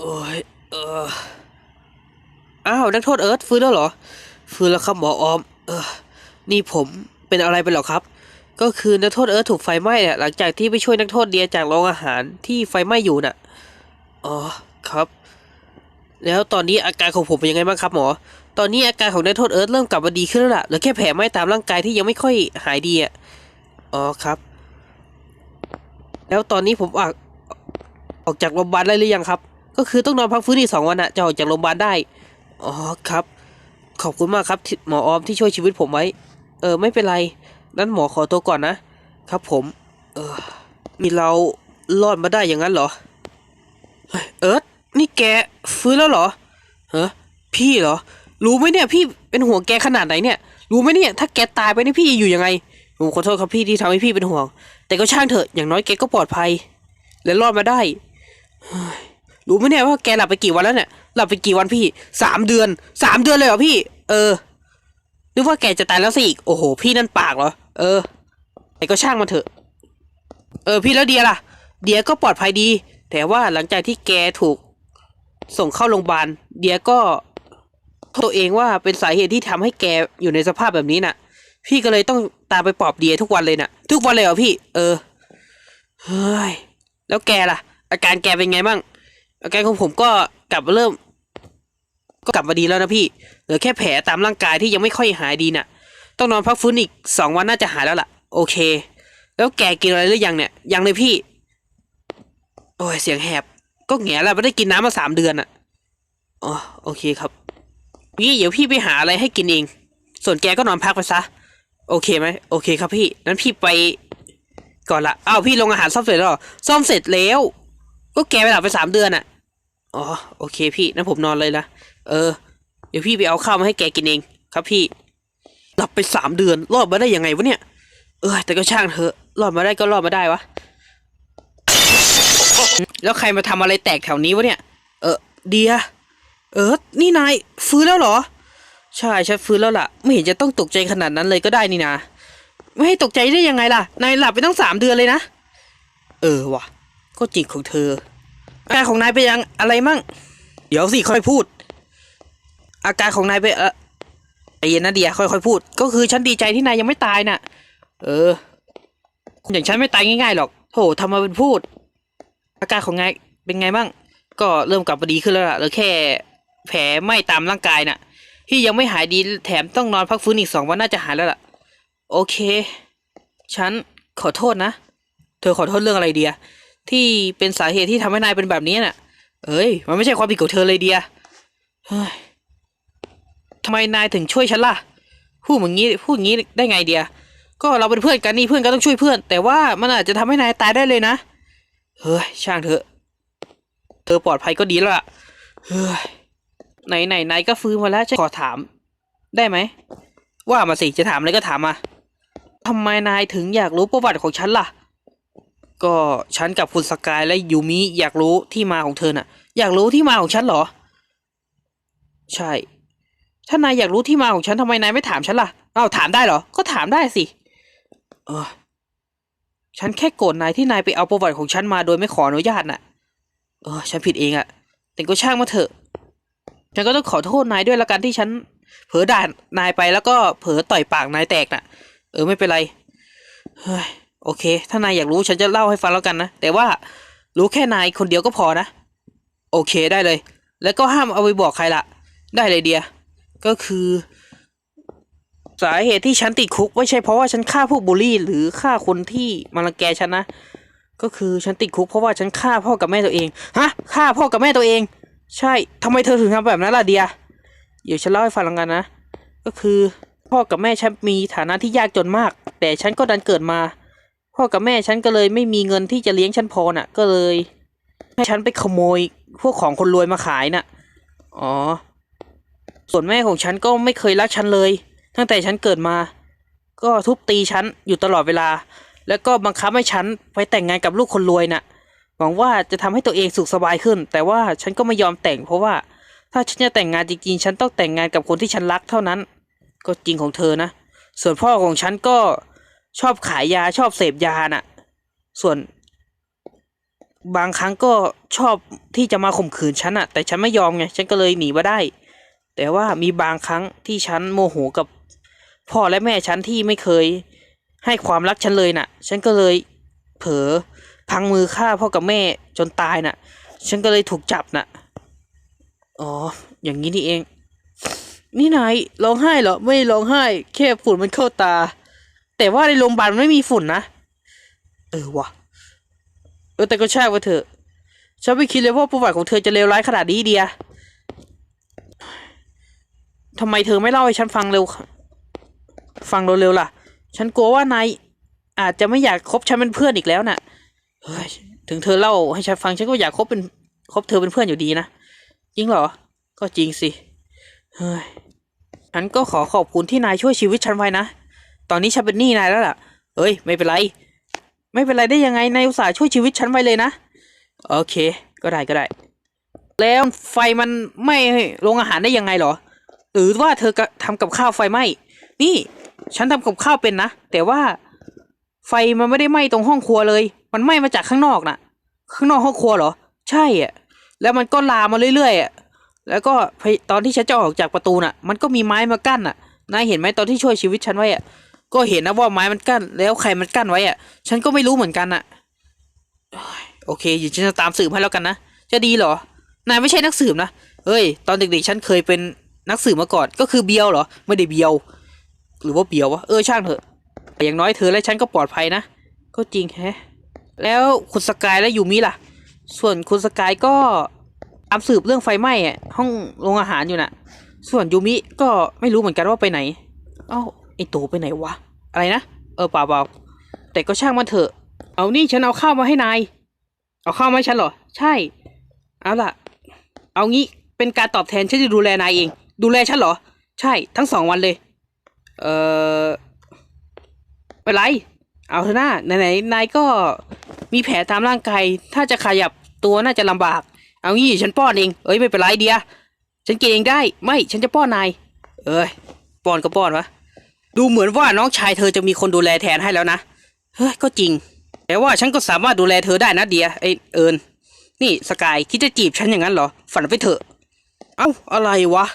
โอ้ยเอออ้าวนักโทษเอิร์ธฟื้นแล้วเหรอ ฟื้นแล้วครับหมอออม เออ นี่ผมเป็นอะไรไปหรอครับ ก็คือนักโทษเอิร์ธถูกไฟไหม้เนี่ยหลังจากที่ไปช่วยนักโทษเดียจากโรงอาหารที่ไฟไหม้อยู่น่ะ อ๋อครับ แล้วตอนนี้อาการของผมเป็นยังไงบ้างครับหมอ ตอนนี้อาการของนักโทษเอิร์ธเริ่มกลับมาดีขึ้นแล้วล่ะเหลือแค่แผลไหม้ตามร่างกายที่ยังไม่ค่อยหายดีอะ อ๋อครับ แล้วตอนนี้ผมออกออกจากโรงพยาบาลได้หรือยังครับ ก็คือต้องนอนพักฟื้นอีกสองวันอะจะออกจากโรงพยาบาลได้ อ๋อครับ ขอบคุณมากครับที่หมอออมที่ช่วยชีวิตผมไว้ เออ ไม่เป็นไร นั้นหมอขอตัวก่อนนะ ครับผม เออ มีเรารอดมาได้อย่างนั้นเหรอ เอิร์ธนี่แกฟื้นแล้วเหรอเฮะพี่เหรอ รู้ไหมเนี่ย พี่เป็นห่วงแกขนาดไหนเนี่ย รู้ไหมเนี่ย ถ้าแกตายไปนี่พี่จะอยู่ยังไงผมขอโทษครับพี่ที่ทำให้พี่เป็นห่วง แต่ก็ช่างเถอะ อย่างน้อยแกก็ปลอดภัย และรอดมาได้ รู้ไหมเนี่ยว่าแกหลับไปกี่วันแล้วเนี่ยหลับไปกี่วันพี่สามเดือนสามเดือนเลยเหรอพี่ เออนึกว่าแกจะตายแล้วสิอีกโอ้โห พี่นั่นปากเหรอเออแต่ก็ช่างมันเถอะ เออ พี่แล้วเดียล่ะ เดียก็ปลอดภัยดี แต่ว่าหลังจากที่แกถูก ส่งเข้าโรงพยาบาลเดียก็โทษตัวเองว่าเป็นสาเหตุที่ทำให้แกอยู่ในสภาพแบบนี้น่ะ พี่ก็เลยต้องตามไปปลอบเดียทุกวันเลยน่ะ ทุกวันเลยเหรอพี่ เออเฮ้ยแล้วแกล่ะ อาการแกเป็นไงบ้าง อาการของผมก็กลับมาเริ่ม ก็กลับมาดีแล้วนะพี่ เหลือแค่แผลตามร่างกายที่ยังไม่ค่อยหายดีน่ะ ต้องนอนพักฟื้นอีกสองวันน่าจะหายแล้วล่ะ โอเค แล้วแกกินอะไรหรือยังเนี่ย ยังเลยพี่ โอ้ยเสียงแหบ ก็แง่แล้วไม่ได้กินน้ำมาสามเดือนอะอ๋อโอเคครับนี่เดี๋ยวพี่ไปหาอะไรให้กินเอง ส่วนแกก็นอนพักไปซะ โอเคไหมโอเคครับพี่ นั้นพี่ไปก่อนละอ้าวพี่ลงอาหารซ่อมเสร็จแล้วเหรอซ่อมเสร็จแล้ว ก็แกไปหลับไปสามเดือนอะ อ๋อโอเคพี่นั้นผมนอนเลยนะเออ เดี๋ยวพี่ไปเอาข้าวมาให้แกกินเอง ครับพี่ หลับไปสามเดือน รอดมาได้ยังไงวะเนี่ย เออแต่ก็ช่างเถอะรอดมาได้ก็รอดมาได้วะ แล้วใครมาทำอะไรแตกแถวนี้วะเนี่ย เออเดีย เออ นี่นายฟื้นแล้วเหรอ ใช่ฉันฟื้นแล้วล่ะ ไม่เห็นจะต้องตกใจขนาดนั้นเลยก็ได้นี่นะไม่ให้ตกใจได้ยังไงล่ะ นายหลับไปตั้งสามเดือนเลยนะ เออว่ะ ก็จริงของเธอ อาการของนายเป็นยังอะไรมั่ง เดี๋ยวสิค่อยพูด อาการของนายเป็นเออใจเย็นนะเดียค่อยๆพูด ก็คือฉันดีใจที่นายยังไม่ตายน่ะ เอออย่างฉันไม่ตายง่ายๆหรอกโถทำมาเป็นพูด อาการของนายเป็นไงบ้าง ก็เริ่มกลับมาดีขึ้นแล้วล่ะเหลือแค่ แผลไหม้ตามร่างกายน่ะ ที่ยังไม่หายดีแถมต้องนอนพักฟื้นอีกสองวันน่าจะหายแล้วล่ะ โอเค ฉันขอโทษนะ เธอขอโทษเรื่องอะไรเดีย ที่เป็นสาเหตุที่ทำให้นายเป็นแบบนี้น่ะ เอ้ย มันไม่ใช่ความผิดของเธอเลยเดียเฮ้ยทำไมนายถึงช่วยฉันล่ะ พูดอย่างนี้พูดอย่างนี้ได้ไงเดีย ก็เราเป็นเพื่อนกันนี่เพื่อนก็ต้องช่วยเพื่อน แต่ว่ามันอาจจะทำให้นายตายได้เลยนะ เฮ้ย ช่างเถอะ เธอปลอดภัยก็ดีแล้วล่ะ เฮ้ย ไหนไหนนายก็ฟื้นมาแล้วฉันขอถาม ได้ไหม ว่ามาสิ จะถามอะไรก็ถามมาทำไมนายถึงอยากรู้ประวัติของฉันล่ะ ก็ฉันกับคุณสกายและยูมิอยากรู้ที่มาของเธอน่ะ อยากรู้ที่มาของฉันเหรอ ใช่ ถ้านายอยากรู้ที่มาของฉันทำไมนายไม่ถามฉันล่ะเอ้าถามได้เหรอ ก็ถามได้สิ เออ ฉันแค่โกรธนายที่นายไปเอาประวัติของฉันมาโดยไม่ขออนุญาตน่ะ เออ ฉันผิดเองอะแต่ก็ช่างมาเถอะ ฉันก็ต้องขอโทษนายด้วยละกันที่ฉัน เผลอด่านายไปแล้วก็เผลอต่อยปากนายแตกน่ะ เออไม่เป็นไร เฮ้ย โอเค ถ้านายอยากรู้ฉันจะเล่าให้ฟังแล้วกันนะ แต่ว่ารู้แค่นายคนเดียวก็พอนะ โอเคได้เลย แล้วก็ห้ามเอาไปบอกใครละได้เลยเดีย ก็คือ สาเหตุที่ฉันติดคุก ไม่ใช่เพราะว่าฉันฆ่าพวกบูลลี่ หรือฆ่าคนที่มารังแกฉันนะ ก็คือฉันติดคุกเพราะว่าฉันฆ่าพ่อกับแม่ตัวเอง ฮะ ฆ่าพ่อกับแม่ตัวเอง ใช่ทำไมเธอถึงทำแบบนั้นล่ะเดีย เดี๋ยวฉันเล่าให้ฟังแล้วกันนะ ก็คือ พ่อกับแม่ฉันมีฐานะที่ยากจนมาก แต่ฉันก็ดันเกิดมา พ่อกับแม่ฉันก็เลยไม่มีเงินที่จะเลี้ยงฉันพอน่ะ ก็เลย ให้ฉันไปขโมยพวกของคนรวยมาขายน่ะ อ๋อ ส่วนแม่ของฉันก็ไม่เคยรักฉันเลย ตั้งแต่ฉันเกิดมา ก็ทุบตีฉันอยู่ตลอดเวลา แล้วก็บังคับให้ฉันไปแต่งงานกับลูกคนรวยน่ะ หวังว่าจะทำให้ตัวเองสุขสบายขึ้น แต่ว่าฉันก็ไม่ยอมแต่ง เพราะว่า ถ้าฉันจะแต่งงานจริงๆ ฉันต้องแต่งงานกับคนที่ฉันรักเท่านั้น ก็จริงของเธอนะ ส่วนพ่อของฉันก็ ชอบขายยาชอบเสพยาน่ะ ส่วน บางครั้งก็ชอบที่จะมาข่มขืนฉันอะแต่ฉันไม่ยอมไงฉันก็เลยหนีมาได้ แต่ว่ามีบางครั้งที่ฉันโมโหกับพ่อและแม่ฉันที่ไม่เคย ให้ความรักฉันเลยน่ะ ฉันก็เลยเผลอพังมือฆ่าพ่อกับแม่จนตายน่ะ ฉันก็เลยถูกจับน่ะ อ๋อ อย่างนี้นี่เอง นี่นายร้องไห้เหรอ ไม่ร้องไห้ แค่ฝุ่นมันเข้าตา แต่ว่าในโรงพยาบาลมันไม่มีฝุ่นนะ เออวะเออแต่ก็ใช่ว่าเถอะฉันไม่คิดเลยว่าประวัติของเธอจะเลวร้ายขนาดนี้เดียทำไมเธอไม่เล่าให้ฉันฟังเร็ว ฟังเร็วๆล่ะ ฉันกลัวว่านายอาจจะไม่อยากคบฉันเป็นเพื่อนอีกแล้วน่ะ เฮ้ย ถึงเธอเล่าให้ฉันฟังฉันก็อยากคบเป็นคบเธอเป็นเพื่อนอยู่ดีนะ จริงเหรอ ก็จริงสิ เฮ้ย ฉันก็ขอขอบคุณที่นายช่วยชีวิตฉันไว้นะ ตอนนี้ฉันเป็นหนี้นายแล้วล่ะเฮ้ย ไม่เป็นไร ไม่เป็นไรได้ยังไง นายอุตส่าห์ช่วยชีวิตฉันไว้เลยนะ โอเค ก็ได้ก็ได้ แล้วไฟมันไหม้โรงอาหารได้ยังไงหรอ หรือว่าเธอก็ทำกับข้าวไฟไหม้นี่ ฉันทำกับข้าวเป็นนะ แต่ว่าไฟมันไม่ได้ไหม้ตรงห้องครัวเลย มันไหม้มาจากข้างนอกน่ะ ข้างนอกห้องครัวเหรอ ใช่อะ แล้วมันก็ลามมาเรื่อยๆอะ แล้วก็ตอนที่ฉันจะออกจากประตูน่ะ มันก็มีไม้มากั้นอะ นายเห็นไหมตอนที่ช่วยชีวิตฉันไว้อะ ก็เห็นนะว่าไม้มันกั้นแล้วใครมันกั้นไว้อะฉันก็ไม่รู้เหมือนกันอะโอเคเดี๋ยวฉันจะตามสืบให้แล้วกันนะจะดีเหรอนายไม่ใช่นักสืบนะเฮ้ย ตอนเด็กๆฉันเคยเป็นนักสืบมาก่อนก็คือเบียวเหรอ ไม่ได้เบียว หรือว่าเบียววะเออช่างเถอะแต่อย่างน้อยเธอและฉันก็ปลอดภัยนะก็จริงแฮะ แล้วคุณสกายและยูมิล่ะ ส่วนคุณสกายก็ตามสืบเรื่องไฟไหม้อะห้องโรงอาหารอยู่น่ะ ส่วนยูมิก็ไม่รู้เหมือนกันว่าไปไหนเอ้า ไอโตไปไหนวะ อะไรนะ เออเปล่าเปล่าแต่ก็ช่างมันเถอะ เอานี่ฉันเอาข้าวมาให้นาย เอาข้าวมาให้ฉันเหรอ ใช่ เอาล่ะ เอางี้ เป็นการตอบแทนฉันจะดูแลนายเอง ดูแลฉันเหรอ ใช่ ทั้งสองวันเลย เออไม่เป็นไร เอาเถอะหน้าไหนๆนายก็มีแผลตามร่างกาย ถ้าจะขยับตัวน่าจะลำบาก เอางี้ฉันป้อนเอง เอ้ยไม่เป็นไรเดีย ฉันกินเองได้ ไม่ ฉันจะป้อนนาย เอ้ย ป้อนก็ป้อนวะ ดูเหมือนว่าน้องชายเธอจะมีคนดูแลแทนให้แล้วนะ เฮ้ย ก็จริง แต่ว่าฉันก็สามารถดูแลเธอได้นะเดียไอเอิญนี่สกายคิดจะจีบฉันอย่างนั้นเหรอ ฝันไปเถอะ เอ้า อะไรวะ